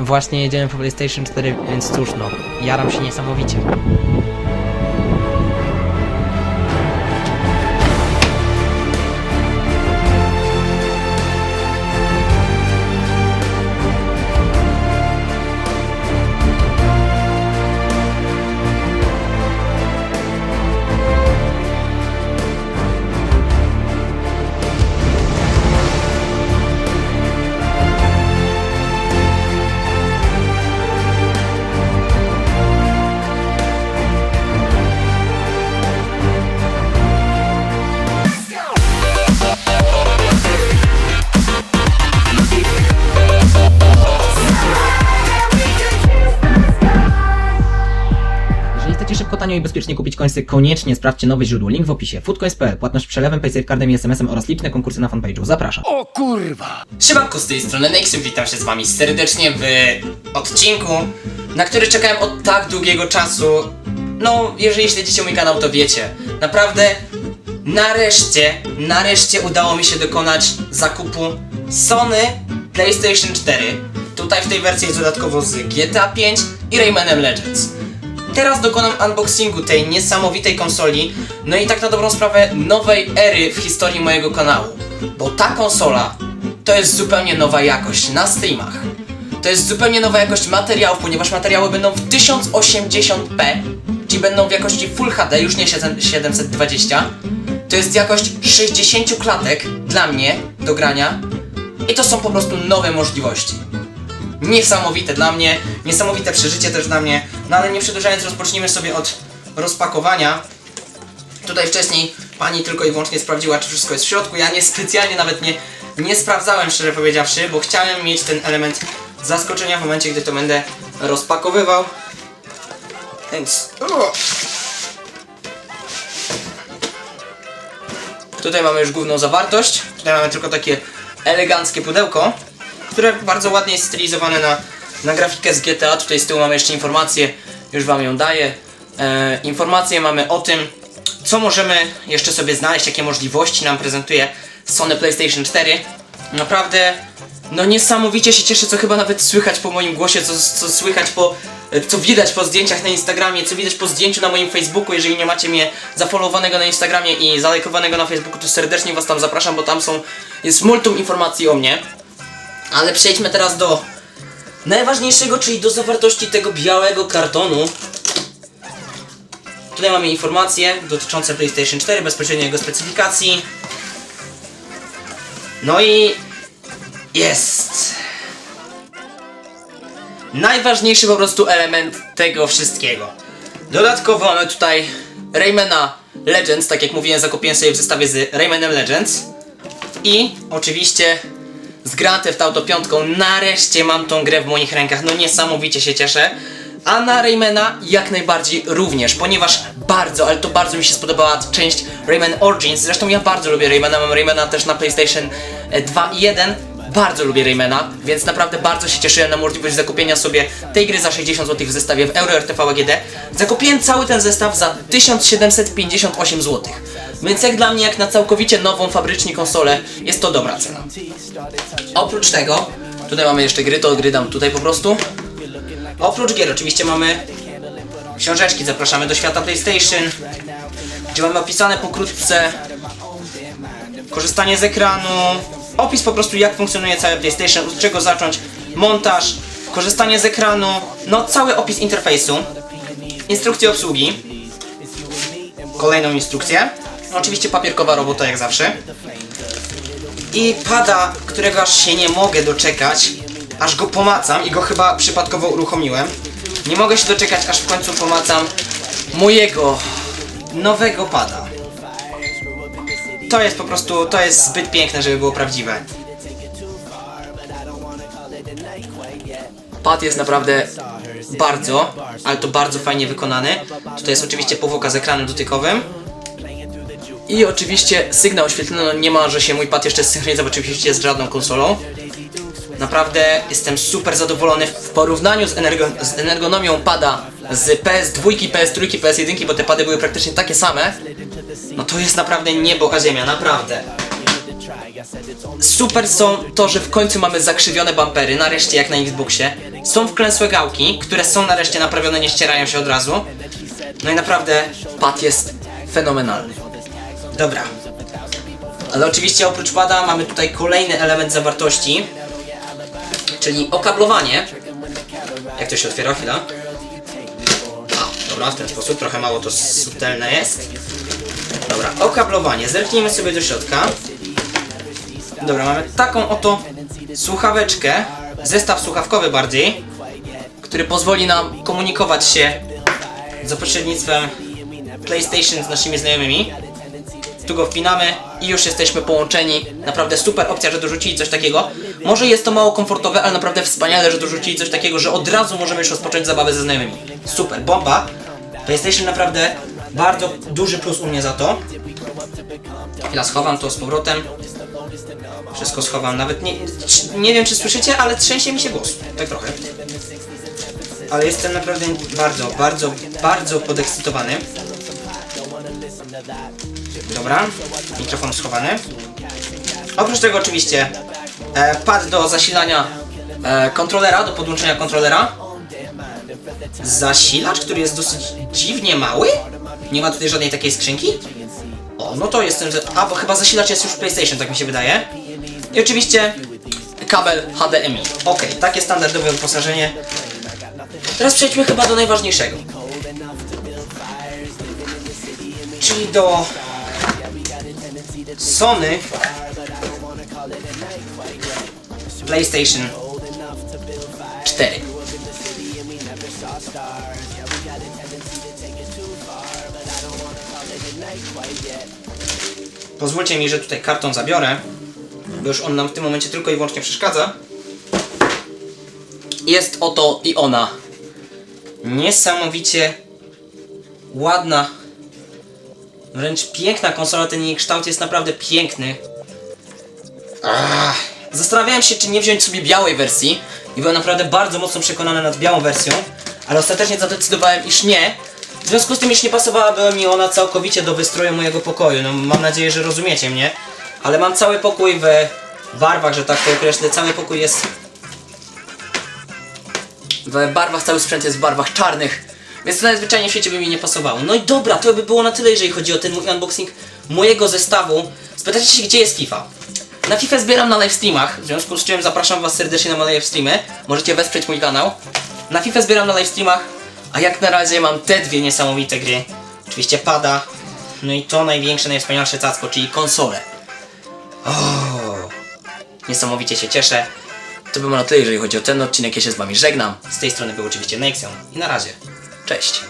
Właśnie jedziemy po PlayStation 4, więc cóż no, jaram się niesamowicie. Tanio i bezpiecznie kupić końce, koniecznie sprawdźcie nowe źródło. Link w opisie. foodcoins.pl, płatność przelewem, paysafecardem i SMS-em oraz liczne konkursy na fanpage'u. Zapraszam. O kurwa! Siemanko, z tej strony Nexus, witam się z wami serdecznie w odcinku, na który czekałem od tak długiego czasu. No, jeżeli śledzicie mój kanał, to wiecie. Naprawdę, nareszcie, nareszcie udało mi się dokonać zakupu Sony PlayStation 4. Tutaj w tej wersji jest dodatkowo z GTA 5 i Raymanem Legends. Teraz dokonam unboxingu tej niesamowitej konsoli, no i tak na dobrą sprawę nowej ery w historii mojego kanału. Bo ta konsola to jest zupełnie nowa jakość na streamach. To jest zupełnie nowa jakość materiałów, ponieważ materiały będą w 1080p, czyli będą w jakości Full HD, już nie 7- 720. To jest jakość 60 klatek dla mnie do grania i to są po prostu nowe możliwości niesamowite dla mnie, niesamowite przeżycie też dla mnie. No ale nie przedłużając, rozpocznijmy sobie od rozpakowania. Tutaj wcześniej pani tylko i wyłącznie sprawdziła, czy wszystko jest w środku. Ja nie specjalnie nawet nie, nie sprawdzałem, szczerze powiedziawszy, bo chciałem mieć ten element zaskoczenia w momencie, gdy to będę rozpakowywał. Więc. O! Tutaj mamy już główną zawartość. Tutaj mamy tylko takie eleganckie pudełko, które bardzo ładnie jest stylizowane na, na grafikę z GTA. Tutaj z tyłu mamy jeszcze informację, już wam ją daję. E, informacje mamy o tym, co możemy jeszcze sobie znaleźć, jakie możliwości nam prezentuje Sony PlayStation 4. Naprawdę, no niesamowicie się cieszę, co chyba nawet słychać po moim głosie, co, co słychać po, co widać po zdjęciach na Instagramie, co widać po zdjęciu na moim Facebooku. Jeżeli nie macie mnie zafollowowanego na Instagramie i zalajkowanego na Facebooku, to serdecznie was tam zapraszam, bo tam są, jest multum informacji o mnie. Ale przejdźmy teraz do najważniejszego, czyli do zawartości tego białego kartonu. Tutaj mamy informacje dotyczące PlayStation 4, bezpośrednio jego specyfikacji. No i jest. Najważniejszy po prostu element tego wszystkiego. Dodatkowo mamy tutaj Raymana Legends, tak jak mówiłem, zakupiłem sobie w zestawie z Raymanem Legends. I oczywiście z Grand Theft Auto 5 nareszcie mam tą grę w moich rękach, no niesamowicie się cieszę. A na Raymana jak najbardziej również, ponieważ bardzo, ale to bardzo mi się spodobała część Rayman Origins. Zresztą ja bardzo lubię Raymana, mam Raymana też na PlayStation e, 2 i 1. Bardzo lubię Raymana, więc naprawdę bardzo się cieszyłem na możliwość zakupienia sobie tej gry za 60 zł w zestawie w Euro RTV AGD. Zakupiłem cały ten zestaw za 1758 zł. Więc jak dla mnie, jak na całkowicie nową fabrycznie konsolę, jest to dobra cena. Oprócz tego, tutaj mamy jeszcze gry, to gry dam tutaj po prostu. Oprócz gier oczywiście mamy książeczki, zapraszamy do świata PlayStation, gdzie mamy opisane pokrótce korzystanie z ekranu, opis po prostu jak funkcjonuje cały PlayStation, od czego zacząć, montaż, korzystanie z ekranu, no cały opis interfejsu, instrukcje obsługi, kolejną instrukcję, oczywiście papierkowa robota jak zawsze i pada, którego aż się nie mogę doczekać, aż go pomacam i go chyba przypadkowo uruchomiłem. Nie mogę się doczekać, aż w końcu pomacam mojego nowego pada. To jest po prostu, to jest zbyt piękne, żeby było prawdziwe. Pad jest naprawdę bardzo, ale to bardzo fajnie wykonany. Tutaj jest oczywiście powłoka z ekranem dotykowym. I oczywiście sygnał oświetlony, no nie ma, że się mój pad jeszcze synchronizował oczywiście z żadną konsolą. Naprawdę jestem super zadowolony w porównaniu z, energo, z ergonomią pada z PS2, PS3, PS1, bo te pady były praktycznie takie same. No to jest naprawdę niebo a ziemia, naprawdę. Super są to, że w końcu mamy zakrzywione bumpery, nareszcie jak na Xboxie. Są wklęsłe gałki, które są nareszcie naprawione, nie ścierają się od razu. No i naprawdę pad jest fenomenalny. Dobra. Ale oczywiście oprócz pada mamy tutaj kolejny element zawartości, czyli okablowanie. Jak to się otwiera? Chwila. A, dobra, w ten sposób, trochę mało to subtelne jest. Dobra, okablowanie. Zerknijmy sobie do środka. Dobra, mamy taką oto słuchaweczkę, zestaw słuchawkowy bardziej, który pozwoli nam komunikować się za pośrednictwem PlayStation z naszymi znajomymi. Tu go wpinamy i już jesteśmy połączeni. Naprawdę super opcja, że dorzucili coś takiego. Może jest to mało komfortowe, ale naprawdę wspaniale, że dorzucili coś takiego, że od razu możemy już rozpocząć zabawę ze znajomymi. Super, bomba. PlayStation naprawdę bardzo duży plus u mnie za to. Chwila, schowam to z powrotem. Wszystko schowam, nawet nie, nie wiem czy słyszycie, ale trzęsie mi się głos, tak trochę. Ale jestem naprawdę bardzo, bardzo, bardzo podekscytowany. Dobra, mikrofon schowany. Oprócz tego oczywiście e, pad do zasilania e, kontrolera, do podłączenia kontrolera. Zasilacz, który jest dosyć dziwnie mały. Nie ma tutaj żadnej takiej skrzynki. O, no to jestem. A, bo chyba zasilacz jest już w PlayStation, tak mi się wydaje. I oczywiście kabel HDMI. Ok, takie standardowe wyposażenie. Teraz przejdźmy chyba do najważniejszego. Czyli do Sony PlayStation 4. Pozwólcie mi, że tutaj karton zabiorę, bo już on nam w tym momencie tylko i wyłącznie przeszkadza. Jest oto i ona. Niesamowicie ładna, wręcz piękna konsola. Ten jej kształt jest naprawdę piękny. Ach. Zastanawiałem się, czy nie wziąć sobie białej wersji i byłem naprawdę bardzo mocno przekonany nad białą wersją, ale ostatecznie zadecydowałem, iż nie. W związku z tym, iż nie pasowałaby mi ona całkowicie do wystroju mojego pokoju. No mam nadzieję, że rozumiecie mnie. Ale mam cały pokój w barwach, że tak to określę. Cały pokój jest w barwach, cały sprzęt jest w barwach czarnych. Więc to najzwyczajniej w świecie by mi nie pasowało. No i dobra, to by było na tyle, jeżeli chodzi o ten mój unboxing mojego zestawu. Spytacie się, gdzie jest FIFA? Na FIFA zbieram na live streamach, w związku z czym zapraszam was serdecznie na moje live streamy. Możecie wesprzeć mój kanał. Na FIFA zbieram na live streamach, a jak na razie mam te dwie niesamowite gry. Oczywiście pada, no i to największe, najwspanialsze cacko, czyli konsole. O, niesamowicie się cieszę. To by było na tyle, jeżeli chodzi o ten odcinek. Ja się z wami żegnam. Z tej strony był oczywiście Nexion i na razie. Cześć.